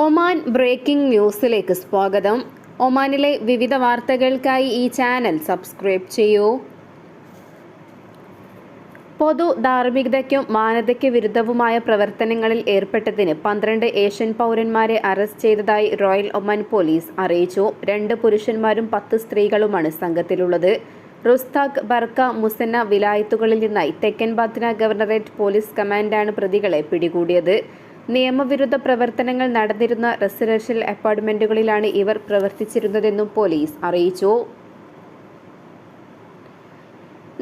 Oman breaking ന്യൂസിലേക്ക് സ്വാഗതം. ഒമാനിലെ വിവിധ വാർത്തകൾക്കായി ഈ ചാനൽ സബ്സ്ക്രൈബ് ചെയ്യൂ. പൊതു ധാർമ്മികതയ്ക്കും മാനതയ്ക്ക് വിരുദ്ധവുമായ പ്രവർത്തനങ്ങളിൽ ഏർപ്പെട്ടതിന് പന്ത്രണ്ട് ഏഷ്യൻ പൗരന്മാരെ അറസ്റ്റ് ചെയ്തതായി റോയൽ ഒമാൻ പോലീസ് അറിയിച്ചു. രണ്ട് പുരുഷന്മാരും പത്ത് സ്ത്രീകളുമാണ് സംഘത്തിലുള്ളത്. റുസ്താഖ് ബർക്ക മുസന്ന വിലായത്തുകളിൽ നിന്നായി തെക്കൻ ബാത്തിന ഗവർണറേറ്റ് പോലീസ് കമാൻഡാണ് പ്രതികളെ പിടികൂടിയത്. നിയമവിരുദ്ധ പ്രവർത്തനങ്ങൾ നടന്നിരുന്ന റെസിഡൻഷ്യൽ അപ്പാർട്ട്മെന്റുകളിലാണ് ഇവർ പ്രവർത്തിച്ചിരുന്നതെന്നും പോലീസ് അറിയിച്ചു.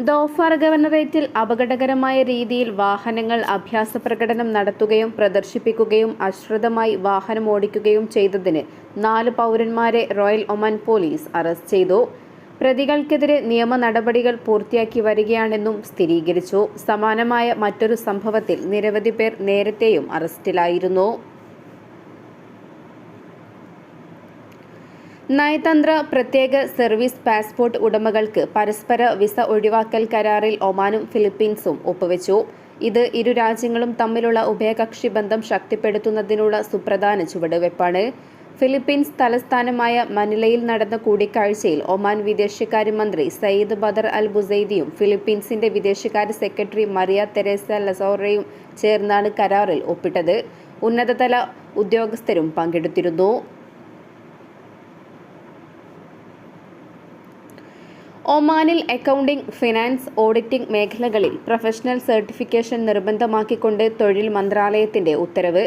ദോഫാർ ഗവർണറേറ്റിൽ അപകടകരമായ രീതിയിൽ വാഹനങ്ങൾ അഭ്യാസ പ്രകടനം നടത്തുകയും പ്രദർശിപ്പിക്കുകയും അശ്രദ്ധമായി വാഹനം ഓടിക്കുകയും ചെയ്തതിന് നാല് പൗരന്മാരെ റോയൽ ഒമാൻ പോലീസ് അറസ്റ്റ് ചെയ്തു. പ്രതികൾക്കെതിരെ നിയമ നടപടികൾ പൂർത്തിയാക്കി വരികയാണെന്നും സ്ഥിരീകരിച്ചു. സമാനമായ മറ്റൊരു സംഭവത്തിൽ നിരവധി പേർ നേരത്തെയും അറസ്റ്റിലായിരുന്നു. നയതന്ത്ര പ്രത്യേക സർവീസ് പാസ്പോർട്ട് ഉടമകൾക്ക് പരസ്പര വിസ ഒഴിവാക്കൽ കരാറിൽ ഒമാനും ഫിലിപ്പീൻസും ഒപ്പുവെച്ചു. ഇത് ഇരു രാജ്യങ്ങളും തമ്മിലുള്ള ഉഭയകക്ഷി ബന്ധം ശക്തിപ്പെടുത്തുന്നതിനുള്ള സുപ്രധാന ചുവടുവെപ്പാണ്. ഫിലിപ്പീൻസ് തലസ്ഥാനമായ മനിലയിൽ നടന്ന കൂടിക്കാഴ്ചയിൽ ഒമാൻ വിദേശകാര്യമന്ത്രി സയ്യിദ് ബദർ അൽ ബുസൈദിയും ഫിലിപ്പീൻസിന്റെ വിദേശകാര്യ സെക്രട്ടറി മറിയ തെരേസ ലസോറയും ചേർന്നാണ് കരാറിൽ ഒപ്പിട്ടത്. ഉന്നതതല ഉദ്യോഗസ്ഥരും പങ്കെടുത്തിരുന്നു. ഒമാനിൽ അക്കൗണ്ടിംഗ് ഫിനാൻസ് ഓഡിറ്റിംഗ് മേഖലകളിൽ പ്രൊഫഷണൽ സർട്ടിഫിക്കേഷൻ നിർബന്ധമാക്കിക്കൊണ്ട് തൊഴിൽ മന്ത്രാലയത്തിന്റെ ഉത്തരവ്.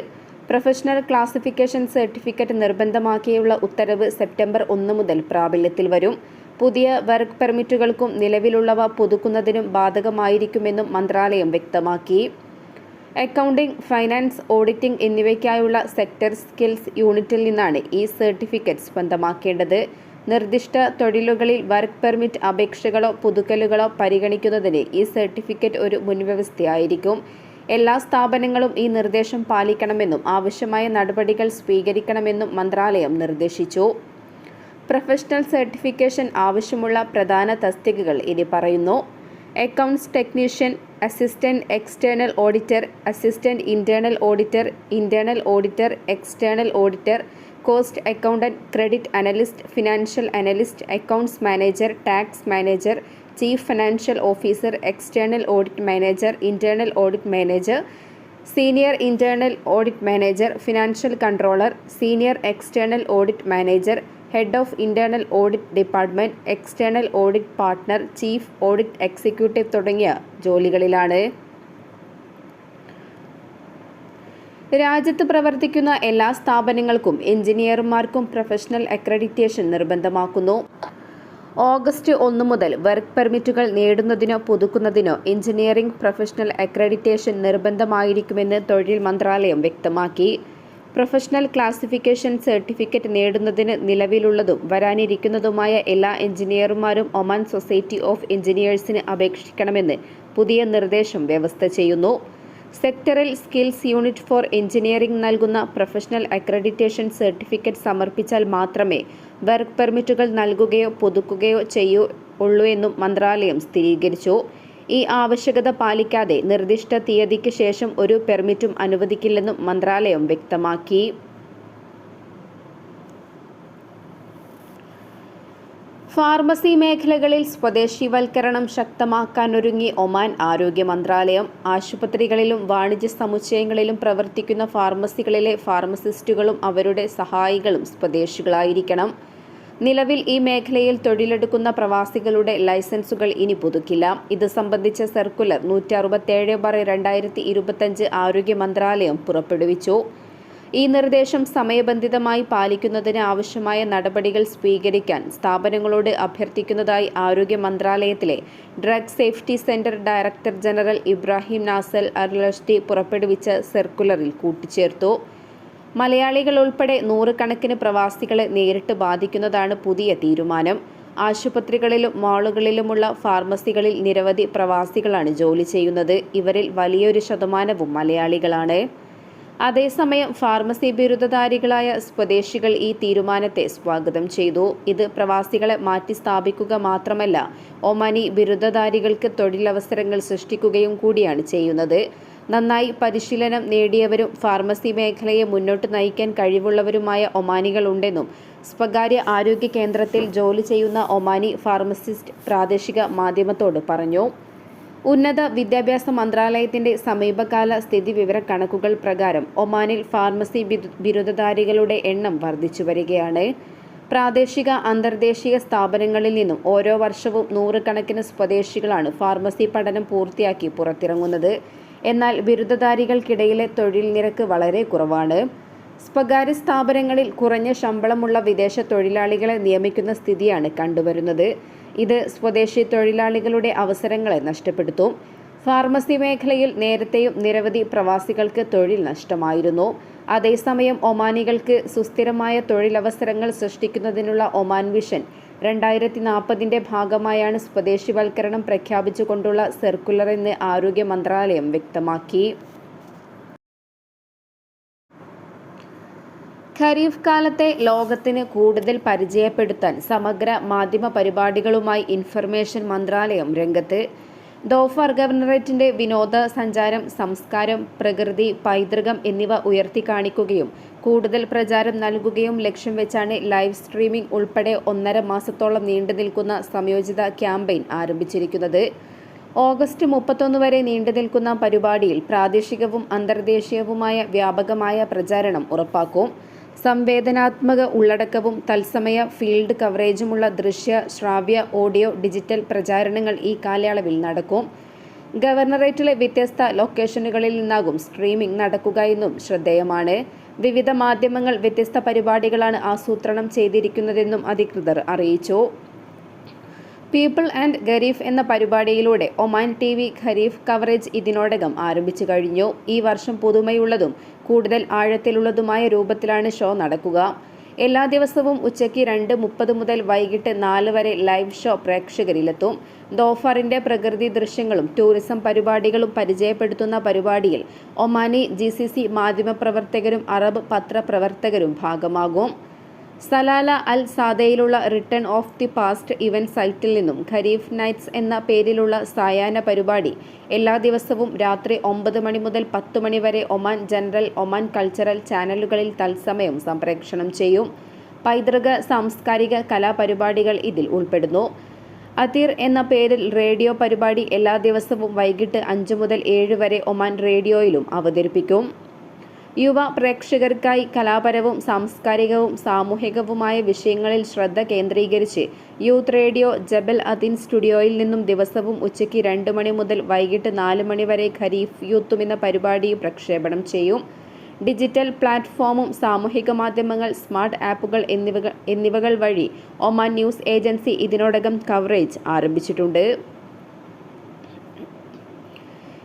പ്രൊഫഷണൽ ക്ലാസിഫിക്കേഷൻ സർട്ടിഫിക്കറ്റ് നിർബന്ധമാക്കിയുള്ള ഉത്തരവ് സെപ്റ്റംബർ ഒന്ന് മുതൽ പ്രാബല്യത്തിൽ വരും. പുതിയ വർക്ക് പെർമിറ്റുകൾക്കും നിലവിലുള്ളവ പുതുക്കുന്നതിനും ബാധകമായിരിക്കുമെന്നും മന്ത്രാലയം വ്യക്തമാക്കി. അക്കൗണ്ടിംഗ് ഫൈനാൻസ് ഓഡിറ്റിംഗ് എന്നിവയ്ക്കായുള്ള സെക്ടർ സ്കിൽസ് യൂണിറ്റിൽ നിന്നാണ് ഈ സർട്ടിഫിക്കറ്റ് സ്വന്തമാക്കേണ്ടത്. നിർദ്ദിഷ്ട തൊഴിലുകളിൽ വർക്ക് പെർമിറ്റ് അപേക്ഷകളോ പുതുക്കലുകളോ പരിഗണിക്കുന്നതിന് ഈ സർട്ടിഫിക്കറ്റ് ഒരു മുൻവ്യവസ്ഥയായിരിക്കും. എല്ലാ സ്ഥാപനങ്ങളും ഈ നിർദ്ദേശം പാലിക്കണമെന്നും ആവശ്യമായ നടപടികൾ സ്വീകരിക്കണമെന്നും മന്ത്രാലയം നിർദ്ദേശിച്ചു. പ്രൊഫഷണൽ സർട്ടിഫിക്കേഷൻ ആവശ്യമുള്ള പ്രധാന തസ്തികകൾ ഇനി പറയുന്നു. Accounts technician assistant external auditor assistant internal auditor internal auditor external auditor cost accountant credit analyst financial analyst accounts manager tax manager chief financial officer external audit manager internal audit manager senior internal audit manager financial controller senior external audit manager head of internal audit department external audit partner chief audit executive തുടങ്ങിയ ജോലികളിലാണ്. രാജ്യത്ത് പ്രവർത്തിക്കുന്ന എല്ലാ സ്ഥാപനങ്ങൾക്കും എഞ്ചിനീയർമാർക്കും professional accreditation നിർബന്ധമാക്കുന്നു. August ഒന്ന് മുതൽ വർക്ക് പെർമിറ്റുകൾ നേടുന്നതിനോ പുതുക്കുന്നതിനോ എഞ്ചിനീയറിംഗ് പ്രൊഫഷണൽ അക്രഡിറ്റേഷൻ നിർബന്ധമായിരിക്കുമെന്ന് തൊഴിൽ മന്ത്രാലയം വ്യക്തമാക്കി. പ്രൊഫഷണൽ ക്ലാസിഫിക്കേഷൻ സർട്ടിഫിക്കറ്റ് നേടുന്നതിന് നിലവിലുള്ളതും വരാനിരിക്കുന്നതുമായ എല്ലാ എഞ്ചിനീയർമാരും ഒമാൻ സൊസൈറ്റി ഓഫ് എഞ്ചിനീയേഴ്സിന് അപേക്ഷിക്കണമെന്ന് പുതിയ നിർദ്ദേശം വ്യവസ്ഥ ചെയ്യുന്നു. Sectoral skills unit for engineering നൽകുന്ന പ്രൊഫഷണൽ അക്രഡിറ്റേഷൻ സർട്ടിഫിക്കറ്റ് സമർപ്പിച്ചാൽ മാത്രമേ വർക്ക് പെർമിറ്റുകൾ നൽകുകയോ പുതുക്കുകയോ ചെയ്യൂ ഉള്ളൂ എന്നും മന്ത്രാലയം സ്ഥിരീകരിച്ചു. ഈ ആവശ്യകത പാലിക്കാതെ നിർദ്ദിഷ്ട തീയതിക്ക് ശേഷം ഒരു പെർമിറ്റും അനുവദിക്കില്ലെന്നും മന്ത്രാലയം വ്യക്തമാക്കി. ഫാർമസി മേഖലകളിൽ സ്വദേശിവൽക്കരണം ശക്തമാക്കാനൊരുങ്ങി ഒമാൻ ആരോഗ്യ മന്ത്രാലയം. ആശുപത്രികളിലും വാണിജ്യ സമുച്ചയങ്ങളിലും പ്രവർത്തിക്കുന്ന ഫാർമസികളിലെ ഫാർമസിസ്റ്റുകളും അവരുടെ സഹായികളും സ്വദേശികളായിരിക്കണം. നിലവിൽ ഈ മേഖലയിൽ തൊഴിലെടുക്കുന്ന പ്രവാസികളുടെ ലൈസൻസുകൾ ഇനി പുതുക്കില്ല. ഇത് സംബന്ധിച്ച സർക്കുലർ നൂറ്റി അറുപത്തേഴ് ബാർ രണ്ടായിരത്തി ഇരുപത്തഞ്ച് ആരോഗ്യ മന്ത്രാലയം പുറപ്പെടുവിച്ചു. ഈ നിർദ്ദേശം സമയബന്ധിതമായി പാലിക്കുന്നതിന് ആവശ്യമായ നടപടികൾ സ്വീകരിക്കാൻ സ്ഥാപനങ്ങളോട് അഭ്യർത്ഥിക്കുന്നതായി ആരോഗ്യ മന്ത്രാലയത്തിലെ drug safety centre director general Ibrahim nasal അർലഷ്ടി പുറപ്പെടുവിച്ച സർക്കുലറിൽ കൂട്ടിച്ചേർത്തു. മലയാളികൾ ഉൾപ്പെടെ നൂറുകണക്കിന് പ്രവാസികളെ നേരിട്ട് ബാധിക്കുന്നതാണ് പുതിയ തീരുമാനം. ആശുപത്രികളിലും മാളുകളിലുമുള്ള ഫാർമസികളിൽ നിരവധി പ്രവാസികളാണ് ജോലി ചെയ്യുന്നത്. ഇവരിൽ വലിയൊരു ശതമാനവും മലയാളികളാണ്. അതേസമയം ഫാർമസി ബിരുദധാരികളായ സ്വദേശികൾ ഈ തീരുമാനത്തെ സ്വാഗതം ചെയ്തു. ഇത് പ്രവാസികളെ മാറ്റിസ്ഥാപിക്കുക മാത്രമല്ല ഒമാനി ബിരുദധാരികൾക്ക് തൊഴിലവസരങ്ങൾ സൃഷ്ടിക്കുകയും കൂടിയാണ് ചെയ്യുന്നത്. നന്നായി പരിശീലനം നേടിയവരും ഫാർമസി മേഖലയെ മുന്നോട്ട് നയിക്കാൻ കഴിവുള്ളവരുമായ ഒമാനികളുണ്ടെന്നും സ്വകാര്യ ആരോഗ്യ കേന്ദ്രത്തിൽ ജോലി ചെയ്യുന്ന ഒമാനി ഫാർമസിസ്റ്റ് പ്രാദേശിക മാധ്യമത്തോട് പറഞ്ഞു. ഉന്നത വിദ്യാഭ്യാസ മന്ത്രാലയത്തിന്റെ സമീപകാല സ്ഥിതി വിവര കണക്കുകൾ പ്രകാരം ഒമാനിൽ ഫാർമസി ബിരു- ബിരുദധാരികളുടെ എണ്ണം വർദ്ധിച്ചു വരികയാണ്. പ്രാദേശിക അന്തർദേശീയ സ്ഥാപനങ്ങളിൽ നിന്നും ഓരോ വർഷവും നൂറുകണക്കിന് സ്വദേശികളാണ് ഫാർമസി പഠനം പൂർത്തിയാക്കി പുറത്തിറങ്ങുന്നത്. എന്നാൽ ബിരുദധാരികൾക്കിടയിലെ തൊഴിൽ നിരക്ക് വളരെ കുറവാണ്. സ്വകാര്യ സ്ഥാപനങ്ങളിൽ കുറഞ്ഞ ശമ്പളമുള്ള വിദേശ തൊഴിലാളികളെ നിയമിക്കുന്ന സ്ഥിതിയാണ് കണ്ടുവരുന്നത്. ഇത് സ്വദേശി തൊഴിലാളികളുടെ അവസരങ്ങളെ നഷ്ടപ്പെടുത്തും. ഫാർമസി മേഖലയിൽ നേരത്തെയും നിരവധി പ്രവാസികൾക്ക് തൊഴിൽ നഷ്ടമായിരുന്നു. അതേസമയം ഒമാനികൾക്ക് സുസ്ഥിരമായ തൊഴിലവസരങ്ങൾ സൃഷ്ടിക്കുന്നതിനുള്ള ഒമാൻ വിഷൻ രണ്ടായിരത്തി നാൽപ്പതിന്റെ ഭാഗമായാണ് സ്വദേശിവൽക്കരണം പ്രഖ്യാപിച്ചുകൊണ്ടുള്ള സർക്കുലർ എന്ന് ആരോഗ്യ മന്ത്രാലയം വ്യക്തമാക്കി. ഖരീഫ് കാലത്തെ ലോകത്തിന് കൂടുതൽ പരിചയപ്പെടുത്താൻ സമഗ്ര മാധ്യമ പരിപാടികളുമായി ഇൻഫർമേഷൻ മന്ത്രാലയം രംഗത്ത്. ദോഫർ ഗവർണറേറ്റിന്റെ വിനോദ സഞ്ചാരം സംസ്കാരം പ്രകൃതി പൈതൃകം എന്നിവ ഉയർത്തിക്കാണിക്കുകയും കൂടുതൽ പ്രചാരം നൽകുകയും ലക്ഷ്യം വെച്ചാണ് ലൈവ് സ്ട്രീമിംഗ് ഉൾപ്പെടെ ഒന്നര മാസത്തോളം നീണ്ടു നിൽക്കുന്ന സംയോജിത ക്യാമ്പയിൻ ആരംഭിച്ചിരിക്കുന്നത്. ഓഗസ്റ്റ് മുപ്പത്തൊന്ന് വരെ നീണ്ടു നിൽക്കുന്ന പരിപാടിയിൽ പ്രാദേശികവും അന്തർദേശീയവുമായ വ്യാപകമായ പ്രചാരണം ഉറപ്പാക്കും. സംവേദനാത്മക ഉള്ളടക്കവും തത്സമയ ഫീൽഡ് കവറേജുമുള്ള ദൃശ്യ ശ്രാവ്യ ഓഡിയോ ഡിജിറ്റൽ പ്രചാരണങ്ങൾ ഈ കാലയളവിൽ നടക്കും. ഗവർണറേറ്റിലെ വ്യത്യസ്ത ലൊക്കേഷനുകളിൽ നിന്നാകും സ്ട്രീമിംഗ് നടക്കുക എന്നും ശ്രദ്ധേയമാണ്. വിവിധ മാധ്യമങ്ങൾ വ്യത്യസ്ത പരിപാടികളാണ് ആസൂത്രണം ചെയ്തിരിക്കുന്നതെന്നും അധികൃതർ അറിയിച്ചു. പീപ്പിൾ ആൻഡ് ഖരീഫ് എന്ന പരിപാടിയിലൂടെ ഒമാൻ ടി വി ഖരീഫ് കവറേജ് ഇതിനോടകം ആരംഭിച്ചു കഴിഞ്ഞു. ഈ വർഷം പുതുമയുള്ളതും കൂടുതൽ ആഴത്തിലുള്ളതുമായ രൂപത്തിലാണ് ഷോ നടക്കുക. എല്ലാ ദിവസവും ഉച്ചയ്ക്ക് രണ്ട് മുപ്പത് മുതൽ വൈകിട്ട് നാല് വരെ ലൈവ് ഷോ പ്രേക്ഷകരിലെത്തും. ദോഫറിന്റെ പ്രകൃതി ദൃശ്യങ്ങളും ടൂറിസം പരിപാടികളും പരിചയപ്പെടുത്തുന്ന പരിപാടിയിൽ ഒമാനി ജി സി സി മാധ്യമപ്രവർത്തകരും അറബ് പത്രപ്രവർത്തകരും ഭാഗമാകും. Salalah Al സാദയിലുള്ള return of the past event സൈറ്റിൽ നിന്നും ഖരീഫ് നൈറ്റ്സ് എന്ന പേരിലുള്ള സായാഹ്ന പരിപാടി എല്ലാ ദിവസവും രാത്രി ഒമ്പത് മണി മുതൽ പത്ത് മണി വരെ ഒമാൻ ജനറൽ ഒമാൻ കൾച്ചറൽ ചാനലുകളിൽ തത്സമയം സംപ്രേക്ഷണം ചെയ്യും. പൈതൃക സാംസ്കാരിക കലാപരിപാടികൾ ഇതിൽ ഉൾപ്പെടുന്നു. അതീർ എന്ന പേരിൽ റേഡിയോ പരിപാടി എല്ലാ ദിവസവും വൈകിട്ട് അഞ്ച് മുതൽ ഏഴ് വരെ ഒമാൻ റേഡിയോയിലും അവതരിപ്പിക്കും. യുവ പ്രേക്ഷകർക്കായി കലാപരവും സാംസ്കാരികവും സാമൂഹികവുമായ വിഷയങ്ങളിൽ ശ്രദ്ധ കേന്ദ്രീകരിച്ച് യൂത്ത് റേഡിയോ ജബൽ അദീൻ സ്റ്റുഡിയോയിൽ നിന്നും ദിവസവും ഉച്ചയ്ക്ക് രണ്ട് മണി മുതൽ വൈകിട്ട് നാല് മണി വരെ ഖരീഫ് യൂത്തും എന്ന പരിപാടി പ്രക്ഷേപണം ചെയ്യും. ഡിജിറ്റൽ പ്ലാറ്റ്ഫോമും സാമൂഹിക മാധ്യമങ്ങൾ സ്മാർട്ട് ആപ്പുകൾ എന്നിവ എന്നിവകൾ വഴി ഒമാൻ ന്യൂസ് ഏജൻസി ഇതിനോടകം കവറേജ് ആരംഭിച്ചിട്ടുണ്ട്.